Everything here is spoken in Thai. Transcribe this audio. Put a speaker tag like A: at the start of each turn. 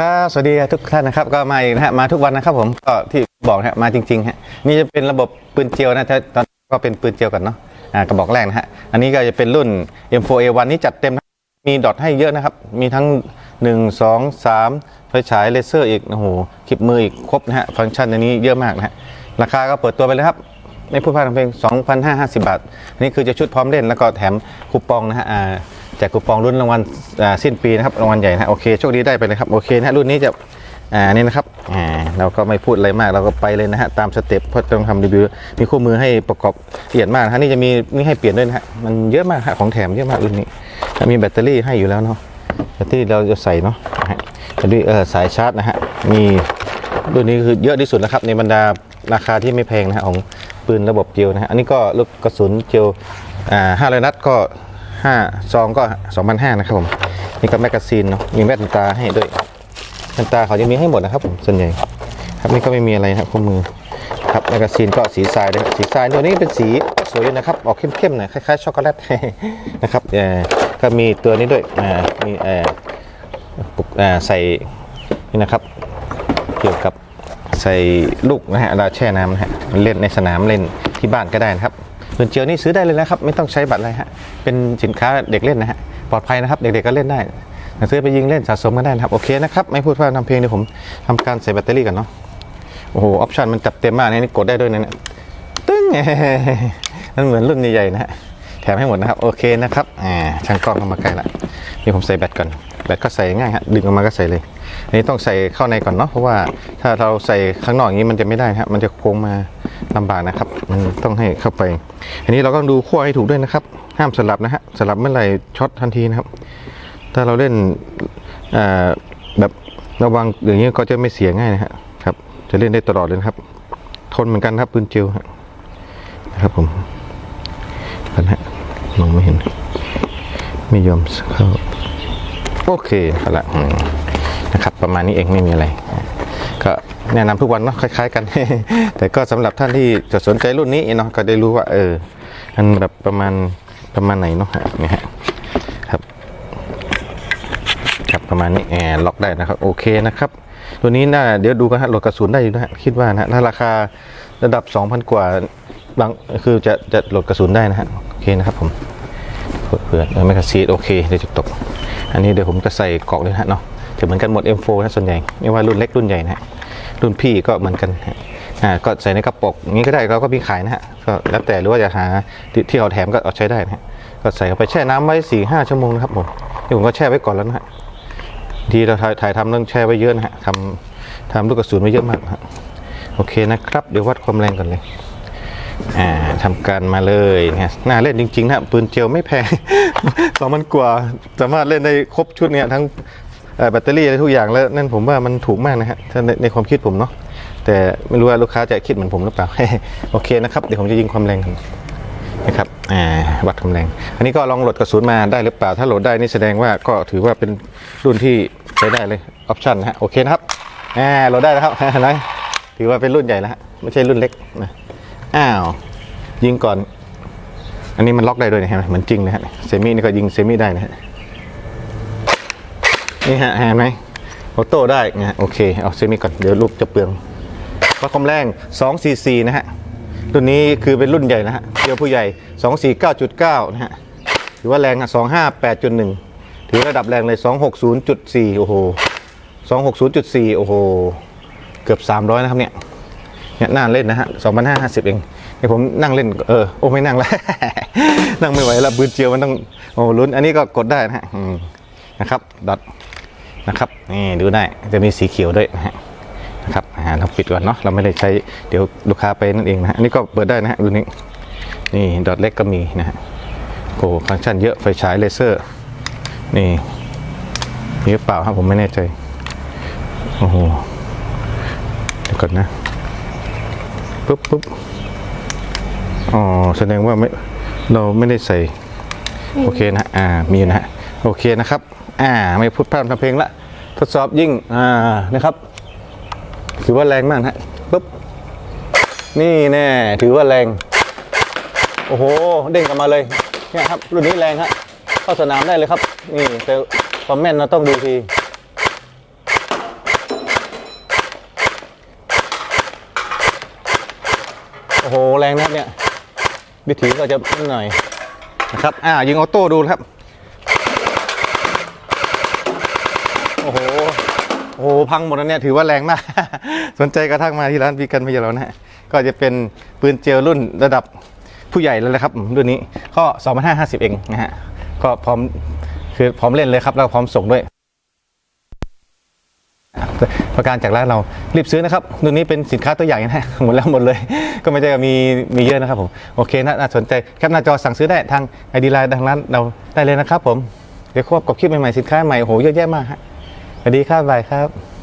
A: ครับสวัสดีทุกท่านนะครับก็มาอีกนะฮะมาทุกวันนะครับผมก็ที่บอกนะฮะมาจริงๆฮะนี่จะเป็นระบบปืนเจียวนะถ้าตอนก็เป็นปืนเจียวก่อนเนาะอ่ากระบอกแรกนะฮะอันนี้ก็จะเป็นรุ่น M4A1 นี้จัดเต็มนะมีดอทให้เยอะนะครับ มีทั้ง 1 2 3ไฟฉายเลเซอร์อีกโอ้โหคลิปมืออีกครบนะฮะฟังก์ชันอันนี้เยอะมากนะฮะราคาก็เปิดตัวไปเลยครับไม่พูดพลาดทางเพลง2,550 บาท อันนี้คือจะชุดพร้อมเล่นแล้วก็แถมคูปองนะฮะอ่า แจกคูปองรุ่นรางวัลสิ้นปีนะครับรางวัลใหญ่นะฮะโอเคโชคดีได้ไปเลยครับโอเคนะฮะรุ่นนี้จะอ่านี่นะครับอ่าเราก็ไม่พูดอะไรมากเราก็ไปเลยนะฮะตามสเต็ปเพราะต้องทำรีวิวมีคู่มือให้ประกอบละเอียดมากนะฮะนี่จะมีนี่ให้เปลี่ยนด้วยนะฮะมันเยอะมากฮะของแถมเยอะมากรุ่นนี้มีแบตเตอรี่ให้อยู่แล้วเนาะแบตเตอรี่เราจะใส่เนาะนะฮะแบตเตอรี่เออสายชาร์จนะฮะมีรุ่นนี้คือเยอะที่สุดแล้วครับในบรรดาราคาที่ไม่แพงนะฮะของปืนระบบเจลนะฮะอันนี้ก็ลูกกระสุนเจลอ่าห้าร้อยนัดก็ ห้าซองก็สองพันห้านะครับผมนี่ก็แมกกาซีนเนาะมีแว่นตาให้ด้วยแว่นตาเขาจะมีให้หมดนะครับผมส่วนใหญ่ครับนี่ก็ไม่มีอะไรนะครับข้อมือครับแมกกาซีนก็สีทรายด้วยครับสีทรายตัวนี้เป็นสีสวยนะครับออกเข้มๆหน่อยคล้ายๆช็อกโกแลตนะครับเออก็มีตัวนี้ด้วยอ่ามีเอ่อปุกอ่าใส่นี่นะครับเกี่ยวกับใส่ลูกนะฮะเราแช่น้ำนะฮะเล่นในสนามเล่นที่บ้านก็ได้นะครับ ปืนเจียวนี่ซื้อได้เลยนะครับ ไม่ต้องใช้บัตรอะไรฮะเป็นสินค้าเด็กเล่นนะฮะปลอดภัยนะครับ เด็กๆก็เล่นได้ซื้อไปยิงเล่นสะสมก็ได้นะครับโอเคนะครับไม่พูดพร่ำทำเพลงเดี๋ยวผมทำการใส่แบตเตอรี่กันเนาะโอ้โหออปชันมันจับเต็มมากนะนี่กดได้ด้วยนะเนี่ยตึ้งมันเหมือนรุ่นใหญ่ๆนะฮะแถมให้หมดนะครับโอเคนะครับอ่าช่างกล้องเข้ามาใกล้ละนี่ผมใส่แบตก่อนแบตก็ใส่ง่ายฮะดึงออกมาก็ใส่เลยอันนี้ต้องใส่เข้าในก่อนเนาะเพราะว่าถ้าเราใส่ข้างนอกอย่างนี้มันจะไม่ได้ครับมันจะโค้งมา ลำบากนะครับมันต้องให้เข้าไป อันนี้เราก็ดูขั้วให้ถูกด้วยนะครับ ห้ามสลับนะฮะสลับเมื่อไหร่ช็อตทันทีนะครับ ถ้าเราเล่นแบบระวังอย่างนี้ก็จะไม่เสียง่ายนะฮะครับ จะเล่นได้ตลอดเลยครับ ทนเหมือนกันครับปืนจิวนะครับผมกันฮะมองไม่เห็น ไม่ยอมเข้าโอเคเอาละนะครับ ประมาณนี้เองไม่มีอะไร แนะนำทุกวันเนาะคล้าย ๆ กัน แต่ก็สำหรับท่านที่จะสนใจรุ่นนี้เนาะก็ได้รู้ว่าเออมันแบบประมาณประมาณไหนเนาะนี่ฮะครับครับประมาณนี้แอบล็อกได้นะครับโอเคนะครับ ตัวนี้น่าเดี๋ยวดูกันฮะโหลดกระสุนได้อยู่นะฮะคิดว่านะถ้าราคาระดับ 2,000 กว่าบางคือจะจะโหลดกระสุนได้นะฮะโอเคนะครับผมเพื่อนเออแมกกาซีนโอเคเดี๋ยวจะตก อันนี้เดี๋ยวผมจะใส่กรอกเลยนะฮะเนาะจะเหมือนกันหมด M4 นะส่วนใหญ่ไม่ว่ารุ่นเล็กรุ่นใหญ่นะฮะ รุ่นพี่ก็เหมือนกันอ่าก็ใส่ในกระป๋องอย่างนี้ก็ได้เราก็มีขายนะฮะก็แล้วแต่หรือว่าจะหาที่ที่เขาแถมก็เอาใช้ได้นะก็ใส่เข้าไปแช่น้ำไว้สี่ห้าชั่วโมงนะครับผมนี่ผมก็แช่ไว้ก่อนแล้วนะฮะทีเราถ่ายถ่ายทำต้องแช่ไว้เยอะนะฮะทำทำลูกกระสุนไว้เยอะมากนะฮะโอเคนะครับ เดี๋ยววัดความแรงก่อนเลยอ่าทำการมาเลยนี่ยน่าเล่นจริงๆนะปืนเจลไม่แพงสองพันกว่าสามารถเล่นได้ครบชุดเนี่ยทั้ง แบตเตอรี่อะไรทุกอย่างแล้วนั่นผมว่ามันถูกมากนะฮะถ้าในในความคิดผมเนาะแต่ไม่รู้ว่าลูกค้าจะคิดเหมือนผมหรือเปล่า โอเคนะครับเดี๋ยวผมจะยิงความแรงกันนะครับอ่าวัดความแรง อันนี้ก็ลองโหลดกระสุนมาได้หรือเปล่า ถ้าโหลดได้นี่แสดงว่าก็ถือว่าเป็นรุ่นที่ใช้ได้เลยออปชันนะฮะโอเคนะครับอ่าโหลดได้แล้วครับนะถือว่าเป็นรุ่นใหญ่แล้วฮะไม่ใช่รุ่นเล็กนะอ้าวยิงก่อน อันนี้มันล็อกได้ด้วยนะเห็นไหมเหมือนจริงนะฮะเซมินี่ก็ยิงเซมิได้นะฮะ นี่ฮะเห็นไหมออโต้ได้นะโอเค เอาเซมิก่อน เดี๋ยวลูกจะเปลืองวัดความแรง2 cc นะฮะ รุ่นนี้คือเป็นรุ่นใหญ่นะฮะเดียวผู้ใหญ่ 249.9 นะฮะ ถือว่าแรงอะ258.1 ถือระดับแรงเลย 260.4 โอ้โห 260.4 โอ้โห เกือบ 300 นะครับเนี่ยเนี่ยนั่งเล่นนะฮะสองพันห้าห้าสิบเองเดี๋ยผมนั่งเล่น เออ โอ้ไม่นั่งแล้ว นั่งไม่ไหวแล้วบืนเจียวมันต้อง โอ้ลุ้น อันนี้ก็กดได้นะฮะนะครับ ดอท นะครับนี่ดูได้จะมีสีเขียวด้วยนะฮะนะครับอ่าเราปิดก่อนเนาะเราไม่ได้ใช้เดี๋ยวลูกค้าไปนั่นเองนะฮะอันนี้ก็เปิดได้นะฮะรุ่นนี้นี่ดอทเล็กก็มีนะฮะโอ้ฟังก์ชันเยอะไฟฉายเลเซอร์ นี่มีหรือเปล่าครับผมไม่แน่ใจโอ้โหเดี๋ยวก่อนนะปุ๊บปุ๊บอ๋อแสดงว่าไม่เราไม่ได้ใส่โอเคนะอ่ามีอยู่นะฮะโอเคนะครับ อ่าไม่พูดพร่ำทำเพลงละทดสอบยิ่งอ่านะครับถือว่าแรงมากฮะปุ๊บนี่แน่ถือว่าแรง โอ้โห เด้งกลับมาเลยเนี่ยครับรุ่นนี้แรงฮะเข้าสนามได้เลยครับ นี่แต่ความแม่นเราต้องดูทีโอ้โหแรงนะคเนี่ยวิถีก็จะนิดหน่อยนะครับอ่ายิงออโต้ดูครับ โอ้โหพังหมดแล้วเนี่ยถือว่าแรงมาก สนใจกระทั่งมาที่ร้านพีกันไม่ใช่แล้วนะฮะก็จะเป็นปืนเจลรุ่นระดับผู้ใหญ่แล้วนะครับอืมรุ่นนี้ก็2550 เองนะฮะก็พร้อมคือพร้อมเล่นเลยครับแล้วพร้อมส่งด้วย ประการจากร้านเรารีบซื้อนะครับตัวนี้เป็นสินค้าตัวอย่างนะฮะหมดแล้วหมดเลย ก็ไม่ใช่มีมีเยอะนะครับผมโอเคน่าสนใจแคปหน้าจอสั่งซื้อได้ทางไอดีไลน์ทางร้านเราได้เลยนะครับผมเดี๋ยวควบกับคลิปใหม่ๆสินค้าใหม่โอ้โหเยอะแยะมากฮะ สวัสดีครับบายครับ